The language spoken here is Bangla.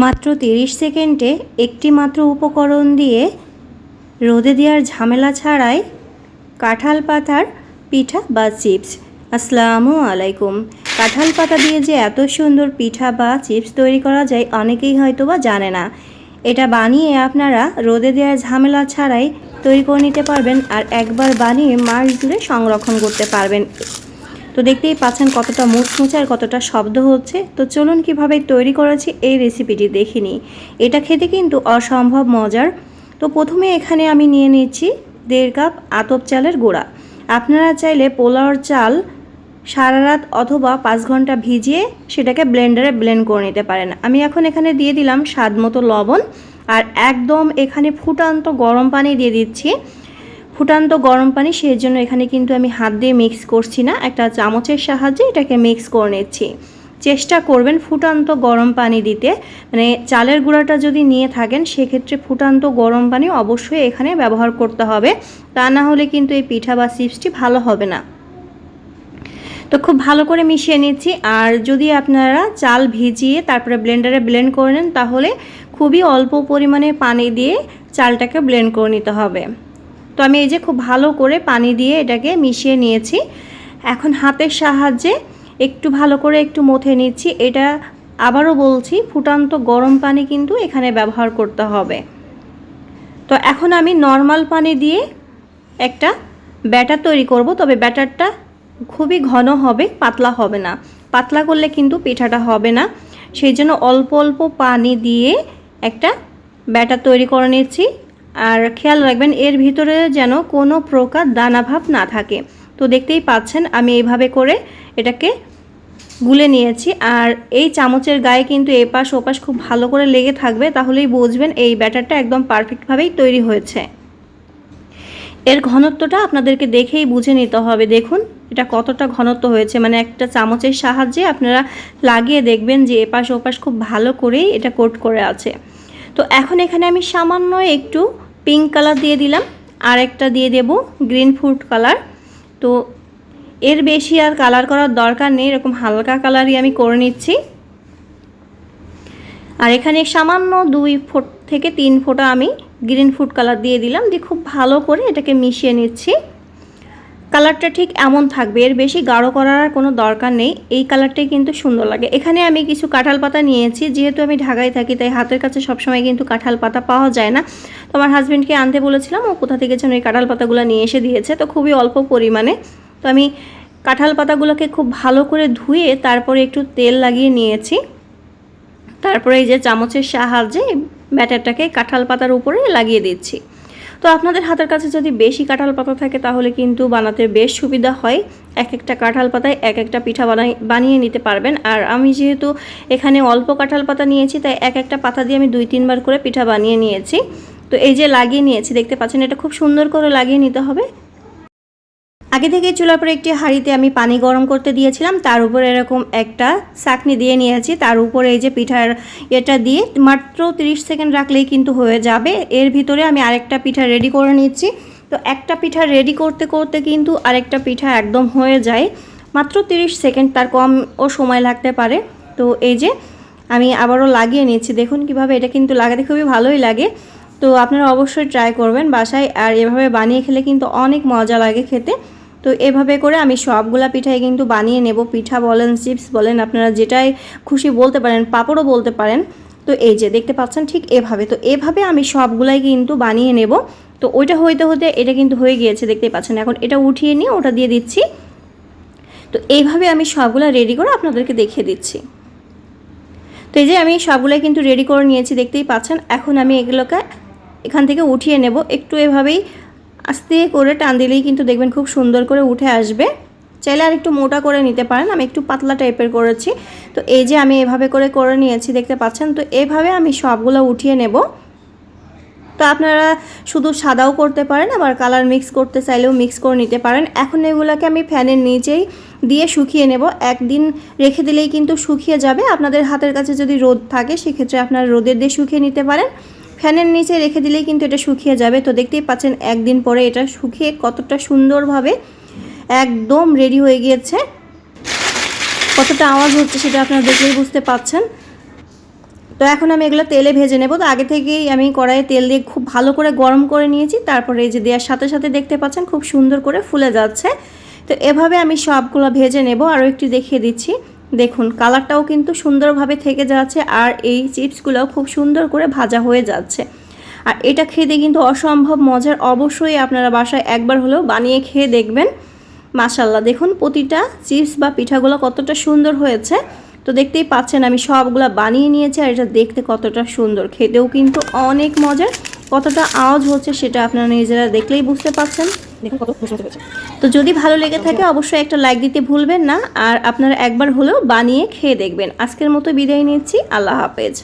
মাত্র তিরিশ সেকেন্ডে একটি মাত্র উপকরণ দিয়ে রোদে দেওয়ার ঝামেলা ছাড়াই কাঁঠাল পাতার পিঠা বা চিপস। আসসালামু আলাইকুম। কাঁঠাল পাতা দিয়ে যে এত সুন্দর পিঠা বা চিপস তৈরি করা যায় অনেকেই হয়তো বা জানে না। এটা বানিয়ে আপনারা রোদে দেওয়ার ঝামেলা ছাড়াই তৈরি করে নিতে পারবেন আর একবার বানিয়ে মাস জুড়ে সংরক্ষণ করতে পারবেন। তো দেখতেই পাচ্ছেন কতটা মুচমুচে আর কতটা শব্দ হচ্ছে। তো চলুন কীভাবে তৈরি করেছি এই রেসিপিটি দেখে নিই। এটা খেতে কিন্তু অসম্ভব মজার। তো প্রথমে এখানে আমি নিয়ে নিচ্ছি দেড় কাপ আতপ চালের গুঁড়া। আপনারা চাইলে পোলাওর চাল সারা রাত অথবা পাঁচ ঘণ্টা ভিজিয়ে সেটাকে ব্লেন্ডারে ব্লেন্ড করে নিতে পারেন। আমি এখন এখানে দিয়ে দিলাম স্বাদ মতো লবণ। আর একদম এখানে ফুটান্ত গরম পানি দিয়ে দিচ্ছি। ফুটান্ত গরম পানি সেই জন্য এখানে কিন্তু আমি হাত দিয়ে মিক্স করছি না। একটা চামচের সাহায্যে এটাকে মিক্স করে নিচ্ছি। চেষ্টা করবেন ফুটান্ত গরম পানি দিতে। মানে চালের গুঁড়াটা যদি নিয়ে থাকেন, সেক্ষেত্রে ফুটান্ত গরম পানি অবশ্যই এখানে ব্যবহার করতে হবে। তা না হলে কিন্তু এই পিঠা বা চিপসটি ভালো হবে না। তো খুব ভালো করে মিশিয়ে নিচ্ছি। আর যদি আপনারা চাল ভিজিয়ে তারপরে ব্লেন্ডারে ব্লেন্ড করে নেন, তাহলে খুবই অল্প পরিমাণে পানি দিয়ে চালটাকে ব্লেন্ড করে নিতে হবে। তো আমি এই যে খুব ভালো করে পানি দিয়ে এটাকে মিশিয়ে নিয়েছি। এখন হাতের সাহায্যে একটু ভালো করে একটু মথে নিচ্ছি। এটা আবারও বলছি, ফুটান্ত গরম পানি কিন্তু এখানে ব্যবহার করতে হবে। তো এখন আমি নর্মাল পানি দিয়ে একটা ব্যাটার তৈরি করব, তবে ব্যাটারটা খুবই ঘন হবে, পাতলা হবে না। পাতলা করলে কিন্তু পিঠাটা হবে না। সেই জন্য অল্প অল্প পানি দিয়ে একটা ব্যাটার তৈরি করে নিচ্ছি। আর খেয়াল রাখবেন, এর ভিতরে যেন কোনো প্রকার দানাভাব না থাকে। তো দেখতেই পাচ্ছেন, আমি এইভাবে করে এটাকে গুলে নিয়েছি। আর এই চামচের গায়ে কিন্তু এপাশ ওপাশ খুব ভালো করে লেগে থাকবে, তাহলেই বুঝবেন এই ব্যাটারটা একদম পারফেক্টভাবেই তৈরি হয়েছে। এর ঘনত্বটা আপনাদেরকে দেখেই বুঝে নিতে হবে। দেখুন, এটা কতটা ঘনত্ব হয়েছে। মানে একটা চামচের সাহায্যে আপনারা লাগিয়ে দেখবেন যে এপাশ ওপাশ খুব ভালো করেই এটা কোট করে আছে। তো এখন এখানে আমি সামান্য একটু পিঙ্ক কালার দিয়ে দিলাম আর একটা দিয়ে দেব গ্রিন ফুড কালার তো এর বেশি আর কালার করার দরকার নেই, এরকম হালকা কালারই আমি করে নিচ্ছি। আর এখানে সামান্য দুই ফুট থেকে তিন ফোঁটা আমি গ্রিন ফুড কালার দিয়ে দিলাম, দিয়ে খুব ভালো করে এটাকে মিশিয়ে নিচ্ছি। কালারটা ঠিক এমন থাকবে, এর বেশি গাঢ় করার আর কোনো দরকার নেই, এই কালারটাই কিন্তু সুন্দর লাগে। এখানে আমি কিছু কাঁঠাল পাতা নিয়েছি, যেহেতু আমি ঢাকায় থাকি, তাই হাতের কাছে সবসময় কিন্তু কাঁঠাল পাতা পাওয়া যায় না। তো আমার হাজব্যান্ডকে আনতে বলেছিলাম, ও কোথা থেকে যেন এই কাঁঠাল পাতাগুলো নিয়ে এসে দিয়েছে, তো খুবই অল্প পরিমাণে। তো আমি কাঁঠাল পাতাগুলোকে খুব ভালো করে ধুয়ে তারপরে একটু তেল লাগিয়ে নিয়েছি। তারপরে এই যে চামচের সাহায্যে ব্যাটারটাকে কাঁঠাল পাতার উপরে লাগিয়ে দিচ্ছি। তো আপনাদের হাতের কাছে যদি বেশি কাঁঠাল পাতা থাকে, তাহলে কিন্তু বানাতে বেশ সুবিধা হয়। এক একটা কাঁঠাল পাতায় এক একটা পিঠা বানাই, বানিয়ে নিতে পারবেন। আর আমি যেহেতু এখানে অল্প কাঁঠাল পাতা নিয়েছি, তাই এক একটা পাতা দিয়ে আমি দুই, তিনবার করে পিঠা বানিয়ে নিয়েছি। তো এই যে লাগিয়ে নিয়েছি, দেখতে পাচ্ছেন এটা খুব সুন্দর করে লাগিয়ে নিতে হবে। আগে থেকে চুলার পরে একটি হাঁড়িতে আমি পানি গরম করতে দিয়েছিলাম। তার উপরে এরকম একটা চাকনি দিয়ে নিয়েছি। তার উপরে এই যে পিঠার এটা দিয়ে মাত্র 30 সেকেন্ড রাখলেই কিন্তু হয়ে যাবে। এর ভিতরে আমি আরেকটা পিঠা রেডি করে নিচ্ছি। তো একটা পিঠা রেডি করতে করতে কিন্তু আরেকটা পিঠা একদম হয়ে যায়। মাত্র 30 সেকেন্ড, তার কম ও সময় লাগতে পারে। তো এই যে আমি আবারও লাগিয়ে নিচ্ছি। দেখুন কীভাবে এটা কিন্তু লাগাতে খুবই ভালোই লাগে। তো আপনারা অবশ্যই ট্রাই করবেন বাসায়। আর এভাবে বানিয়ে খেলে কিন্তু অনেক মজা লাগে খেতে। তো এভাবে করে আমি সবগুলা পিঠাই কিন্তু বানিয়ে নেব। পিঠা বলেন, চিপস বলেন, আপনারা যেটাই খুশি বলতে পারেন, পাঁপড়ও বলতে পারেন। তো এই যে দেখতে পাচ্ছেন ঠিক এভাবে। তো এভাবে আমি সবগুলাই কিন্তু বানিয়ে নেব। তো ওইটা হইতে হতে এটা কিন্তু হয়ে গিয়েছে দেখতে পাচ্ছেন। এখন এটা উঠিয়ে নিয়ে ওটা দিয়ে দিচ্ছি। তো এইভাবে আমি সবগুলা রেডি করে আপনাদেরকে দেখিয়ে দিচ্ছি। তো এই যে আমি সবগুলাই কিন্তু রেডি করে নিয়েছি দেখতেই পাচ্ছেন। এখন আমি এগুলোকে এখান থেকে উঠিয়ে নেব। একটু এভাবেই আস্তে করে টান দিলেই কিন্তু দেখবেন খুব সুন্দর করে উঠে আসবে। চাইলে আর একটু মোটা করে নিতে পারেন, আমি একটু পাতলা টাইপের করেছি। তো এই যে আমি এভাবে করে করে নিয়েছি, দেখতে পাচ্ছেন? তো এভাবে আমি সবগুলো উঠিয়ে নেব। তো আপনারা শুধু সাদাও করতে পারেন, আবার কালার মিক্স করতে চাইলেও মিক্স করে নিতে পারেন। এখন এগুলোকে আমি ফ্যানের নিচেই দিয়ে শুকিয়ে নেব। একদিন রেখে দিলেই কিন্তু শুকিয়ে যাবে। আপনাদের হাতের কাছে যদি রোদ থাকে, সেক্ষেত্রে আপনারা রোদের দিয়ে শুকিয়ে নিতে পারেন। ফ্যানের নিচে রেখে দিলেই কিন্তু এটা শুকিয়ে যাবে। তো দেখতেই পাচ্ছেন একদিন পরে এটা শুকিয়ে কতটা সুন্দরভাবে একদম রেডি হয়ে গিয়েছে। কতটা আওয়াজ হচ্ছে সেটা আপনারা দেখলেই বুঝতে পাচ্ছেন। তো এখন আমি এগুলো তেলে ভেজে নেব। তো আগে থেকেই আমি কড়াইয়ে তেল দিয়ে খুব ভালো করে গরম করে নিয়েছি। তারপরে এই যে দেওয়ার সাথে সাথে দেখতে পাচ্ছেন খুব সুন্দর করে ফুলে যাচ্ছে। তো এভাবে আমি সবগুলো ভেজে নেব। আরও একটু দেখিয়ে দিচ্ছি। দেখুন, কালারটাও কিন্তু সুন্দরভাবে থেকে যাচ্ছে আর এই চিপসগুলোও খুব সুন্দর করে ভাজা হয়ে যাচ্ছে। আর এটা খেতে কিন্তু অসম্ভব মজার অবশ্যই আপনারা বাসায় একবার হলেও বানিয়ে খেয়ে দেখবেন। মাশাল্লাহ দেখুন প্রতিটা চিপস বা পিঠাগুলো কতটা সুন্দর হয়েছে। তো দেখতেই পাচ্ছেন আমি সবগুলো বানিয়ে নিয়েছি আর এটা দেখতে কতটা সুন্দর। খেতেও কিন্তু অনেক মজার। কতটা আওয়াজ হচ্ছে সেটা আপনারা নিজেরা দেখলেই বুঝতে পাচ্ছেন দেখুন কত হয়েছে তো যদি ভালো লেগে থাকে অবশ্যই একটা লাইক দিতে ভুলবেন না। আর আপনারা একবার হলেও বানিয়ে খেয়ে দেখবেন। আজকের মতো বিদায় নিচ্ছি। আল্লাহ হাফেজ।